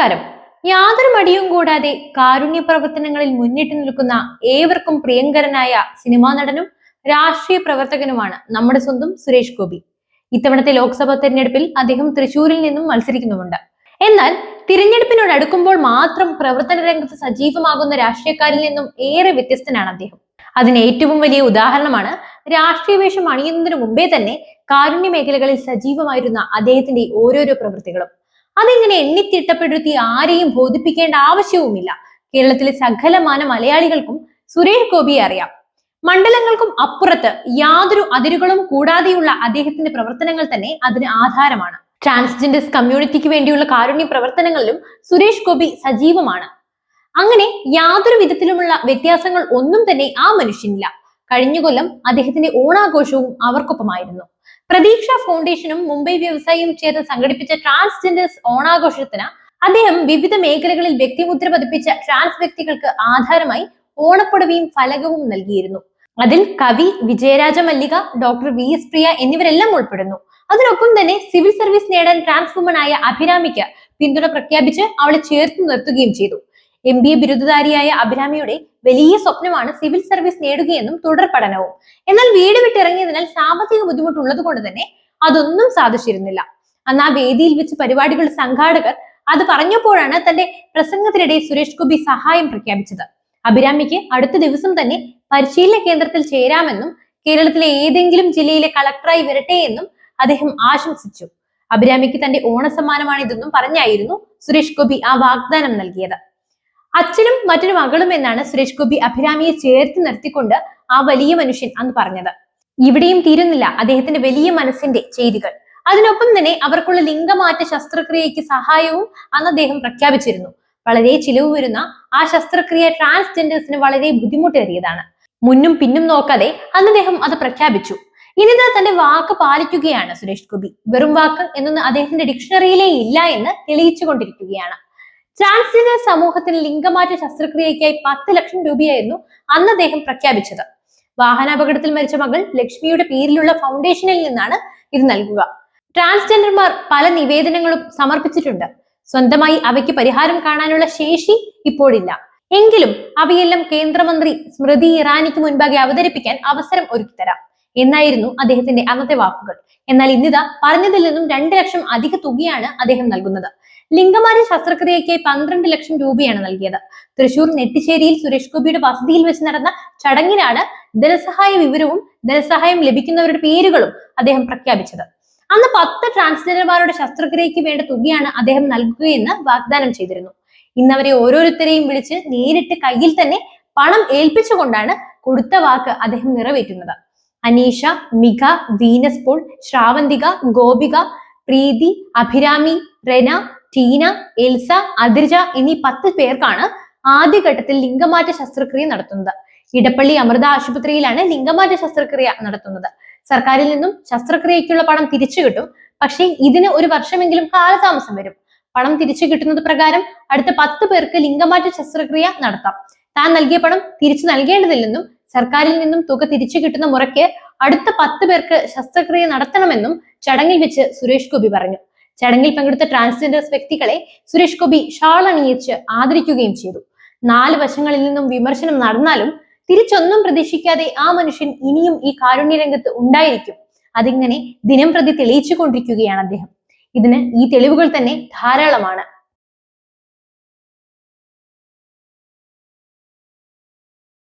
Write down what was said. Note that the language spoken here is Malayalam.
നമസ്കാരം. യാതൊരു മടിയും കൂടാതെ കാരുണ്യ പ്രവർത്തനങ്ങളിൽ മുന്നിട്ട് നിൽക്കുന്ന ഏവർക്കും പ്രിയങ്കരനായ സിനിമാ നടനും രാഷ്ട്രീയ പ്രവർത്തകനുമാണ് നമ്മുടെ സ്വന്തം സുരേഷ് ഗോപി. ഇത്തവണത്തെ ലോക്സഭാ തെരഞ്ഞെടുപ്പിൽ അദ്ദേഹം തൃശൂരിൽ നിന്നും മത്സരിക്കുന്നുമുണ്ട്. എന്നാൽ തിരഞ്ഞെടുപ്പിനോട് അടുക്കുമ്പോൾ മാത്രം പ്രവർത്തന രംഗത്ത് സജീവമാകുന്ന രാഷ്ട്രീയക്കാരിൽ നിന്നും ഏറെ വ്യത്യസ്തനാണ് അദ്ദേഹം. അതിന് ഏറ്റവും വലിയ ഉദാഹരണമാണ് രാഷ്ട്രീയ വേഷം അണിയുന്നതിന് മുമ്പേ തന്നെ കാരുണ്യ മേഖലകളിൽ സജീവമായിരുന്ന അദ്ദേഹത്തിന്റെ ഓരോരോ പ്രവൃത്തികളും. അതിങ്ങനെ എണ്ണിത്തിട്ടപ്പെടുത്തി ആരെയും ബോധിപ്പിക്കേണ്ട ആവശ്യവുമില്ല. കേരളത്തിലെ സകലമാന മലയാളികൾക്കും സുരേഷ് ഗോപിയെ അറിയാം. മണ്ഡലങ്ങൾക്കും അപ്പുറത്ത് യാതൊരു അതിരുകളും കൂടാതെയുള്ള അദ്ദേഹത്തിന്റെ പ്രവർത്തനങ്ങൾ തന്നെ അതിന് ആധാരമാണ്. ട്രാൻസ്ജെൻഡേഴ്സ് കമ്മ്യൂണിറ്റിക്ക് വേണ്ടിയുള്ള കാരുണ്യ പ്രവർത്തനങ്ങളിലും സുരേഷ് ഗോപി സജീവമാണ്. അങ്ങനെ യാതൊരു വിധത്തിലുമുള്ള വ്യത്യാസങ്ങൾ ഒന്നും തന്നെ ആ മനുഷ്യനില്ല. കഴിഞ്ഞ കൊല്ലം അദ്ദേഹത്തിന്റെ ഓണാഘോഷവും അവർക്കൊപ്പമായിരുന്നു. പ്രതീക്ഷ ഫൗണ്ടേഷനും മുംബൈ വ്യവസായിയും ചേർന്ന് സംഘടിപ്പിച്ച ട്രാൻസ്ജെൻഡേഴ്സ് ഓണാഘോഷത്തിന് അദ്ദേഹം വിവിധ മേഖലകളിൽ വ്യക്തിമുദ്ര പതിപ്പിച്ച ട്രാൻസ് വ്യക്തികൾക്ക് ആധാരമായി ഓണപ്പുടവയും ഫലകവും നൽകിയിരുന്നു. അതിൽ കവി Vijayaraja Mallika doctor V S Priya എന്നിവരെല്ലാം ഉൾപ്പെടുന്നു. അതിനൊപ്പം തന്നെ സിവിൽ സർവീസ് നേടാൻ ട്രാൻസ് വുമണായ അഭിരാമിക്ക് പിന്തുണ പ്രഖ്യാപിച്ച് അവളെ ചേർത്ത് നിർത്തുകയും ചെയ്തു. എം ബി എ ബിരുദധാരിയായ അഭിരാമിയുടെ വലിയ സ്വപ്നമാണ് സിവിൽ സർവീസ് നേടുകയെന്നും തുടർ പഠനവും. എന്നാൽ വീട് വിട്ടിറങ്ങിയതിനാൽ സാമ്പത്തിക ബുദ്ധിമുട്ടുള്ളത് കൊണ്ട് തന്നെ അതൊന്നും സാധിച്ചിരുന്നില്ല. അന്ന് ആ വേദിയിൽ വെച്ച് പരിപാടികൾ സംഘാടകർ അത് പറഞ്ഞപ്പോഴാണ് തന്റെ പ്രസംഗത്തിനിടെ സുരേഷ് ഗോപി സഹായം പ്രഖ്യാപിച്ചത്. അഭിരാമിക്ക് അടുത്ത ദിവസം തന്നെ പരിശീലന കേന്ദ്രത്തിൽ ചേരാമെന്നും കേരളത്തിലെ ഏതെങ്കിലും ജില്ലയിലെ കളക്ടറായി വരട്ടെ എന്നും അദ്ദേഹം ആശംസിച്ചു. അഭിരാമിക്ക് തന്റെ ഓണസമ്മാനമാണിതെന്നും പറഞ്ഞായിരുന്നു സുരേഷ് ഗോപി ആ വാഗ്ദാനം നൽകിയത്. അച്ഛനും മറ്റൊരു മകളും എന്നാണ് സുരേഷ് ഗോപി അഭിരാമിയെ ചേർത്ത് നിർത്തിക്കൊണ്ട് ആ വലിയ മനുഷ്യൻ അന്ന് പറഞ്ഞത്. ഇവിടെയും തീരുന്നില്ല അദ്ദേഹത്തിന്റെ വലിയ മനസ്സിന്റെ ചെയ്തികൾ അതിനൊപ്പം തന്നെ അവർക്കുള്ള ലിംഗമാറ്റ ശസ്ത്രക്രിയയ്ക്ക് സഹായവും അന്ന് അദ്ദേഹം പ്രഖ്യാപിച്ചിരുന്നു. വളരെ ചിലവ് വരുന്ന ആ ശസ്ത്രക്രിയ ട്രാൻസ്ജെൻഡേഴ്സിന് വളരെ ബുദ്ധിമുട്ടേറിയതാണ്. മുന്നും പിന്നും നോക്കാതെ അന്ന് അദ്ദേഹം അത് പ്രഖ്യാപിച്ചു. ഇനിതാ തന്റെ വാക്ക് പാലിക്കുകയാണ് സുരേഷ് ഗോപി. വെറും വാക്ക് എന്നൊന്നും അദ്ദേഹത്തിന്റെ ഡിക്ഷണറിയിലേ ഇല്ല എന്ന് തെളിയിച്ചു കൊണ്ടിരിക്കുകയാണ് ട്രാൻസ്ജെൻഡർ സമൂഹത്തിന് ലിംഗമാറ്റ ശസ്ത്രക്രിയയ്ക്കായി പത്ത് ലക്ഷം രൂപയായിരുന്നു അന്ന് അദ്ദേഹം പ്രഖ്യാപിച്ചത്. വാഹനാപകടത്തിൽ മരിച്ച മകൾ ലക്ഷ്മിയുടെ പേരിലുള്ള ഫൗണ്ടേഷനിൽ നിന്നാണ് ഇത് നൽകുക. ട്രാൻസ്ജെൻഡർമാർ പല നിവേദനങ്ങളും സമർപ്പിച്ചിട്ടുണ്ട്. സ്വന്തമായി അവയ്ക്ക് പരിഹാരം കാണാനുള്ള ശേഷി ഇപ്പോഴില്ല. എങ്കിലും അവയെല്ലാം കേന്ദ്രമന്ത്രി സ്മൃതി ഇറാനിക്ക് മുൻപാകെ അവതരിപ്പിക്കാൻ അവസരം ഒരുക്കിത്തരാം. എന്നായിരുന്നു അദ്ദേഹത്തിന്റെ അന്നത്തെ വാക്കുകൾ. എന്നാൽ ഇന്നിതാ പറഞ്ഞതിൽ നിന്നും രണ്ട് ലക്ഷം അധിക തുകയാണ് അദ്ദേഹം നൽകുന്നത്. ലിംഗമാറ്റ ശസ്ത്രക്രിയയ്ക്ക് പന്ത്രണ്ട് ലക്ഷം രൂപയാണ് നൽകിയത്. തൃശൂർ നെട്ടിശ്ശേരിയിൽ സുരേഷ് ഗോപിയുടെ വസതിയിൽ വെച്ച് നടന്ന ചടങ്ങിലാണ് ധനസഹായ വിവരവും ധനസഹായം ലഭിക്കുന്നവരുടെ പേരുകളും അദ്ദേഹം പ്രഖ്യാപിച്ചത്. അന്ന് പത്ത് ട്രാൻസ്ജെൻഡർമാരുടെ ശസ്ത്രക്രിയയ്ക്ക് വേണ്ട തുകയാണ് അദ്ദേഹം നൽകുകയെന്ന് വാഗ്ദാനം ചെയ്തിരുന്നു. ഇന്നവരെ ഓരോരുത്തരെയും വിളിച്ച് നേരിട്ട് കയ്യിൽ തന്നെ പണം ഏൽപ്പിച്ചുകൊണ്ടാണ് കൊടുത്ത വാക്ക് അദ്ദേഹം നിറവേറ്റുന്നത്. അനീഷ മിക വീനസ് പോൾ ശ്രാവന്തിക ഗോപിക പ്രീതി അഭിരാമി റെന ടീന എൽസ അതിർജ എന്നീ പത്ത് പേർക്കാണ് ആദ്യഘട്ടത്തിൽ ലിംഗമാറ്റ ശസ്ത്രക്രിയ നടത്തുന്നത്. ഇടപ്പള്ളി അമൃത ആശുപത്രിയിലാണ് ലിംഗമാറ്റ ശസ്ത്രക്രിയ നടത്തുന്നത്. സർക്കാരിൽ നിന്നും ശസ്ത്രക്രിയക്കുള്ള പണം തിരിച്ചു കിട്ടും. പക്ഷേ ഇതിന് ഒരു വർഷമെങ്കിലും കാലതാമസം വരും. പണം തിരിച്ചു കിട്ടുന്നത് പ്രകാരം അടുത്ത പത്ത് പേർക്ക് ലിംഗമാറ്റ ശസ്ത്രക്രിയ നടത്താം. താൻ നൽകിയ പണം തിരിച്ചു നൽകേണ്ടതില്ലെന്നും സർക്കാരിൽ നിന്നും തുക തിരിച്ചു കിട്ടുന്ന മുറയ്ക്ക് അടുത്ത പത്ത് പേർക്ക് ശസ്ത്രക്രിയ നടത്തണമെന്നും ചടങ്ങിൽ വെച്ച് സുരേഷ് ഗോപി പറഞ്ഞു. ചടങ്ങിൽ പങ്കെടുത്ത ട്രാൻസ്ജെൻഡേഴ്സ് വ്യക്തികളെ സുരേഷ് ഗോപി ഷാൾ അണിയിച്ച് ആദരിക്കുകയും ചെയ്തു. നാല് വശങ്ങളിൽ നിന്നും വിമർശനം നടന്നാലും തിരിച്ചൊന്നും പ്രതീക്ഷിക്കാതെ ആ മനുഷ്യൻ ഇനിയും ഈ കാരുണ്യരംഗത്ത് ഉണ്ടായിരിക്കും. അതിങ്ങനെ ദിനം പ്രതി തെളിയിച്ചു കൊണ്ടിരിക്കുകയാണ് അദ്ദേഹം. ഇതിന് ഈ തെളിവുകൾ തന്നെ ധാരാളമാണ്.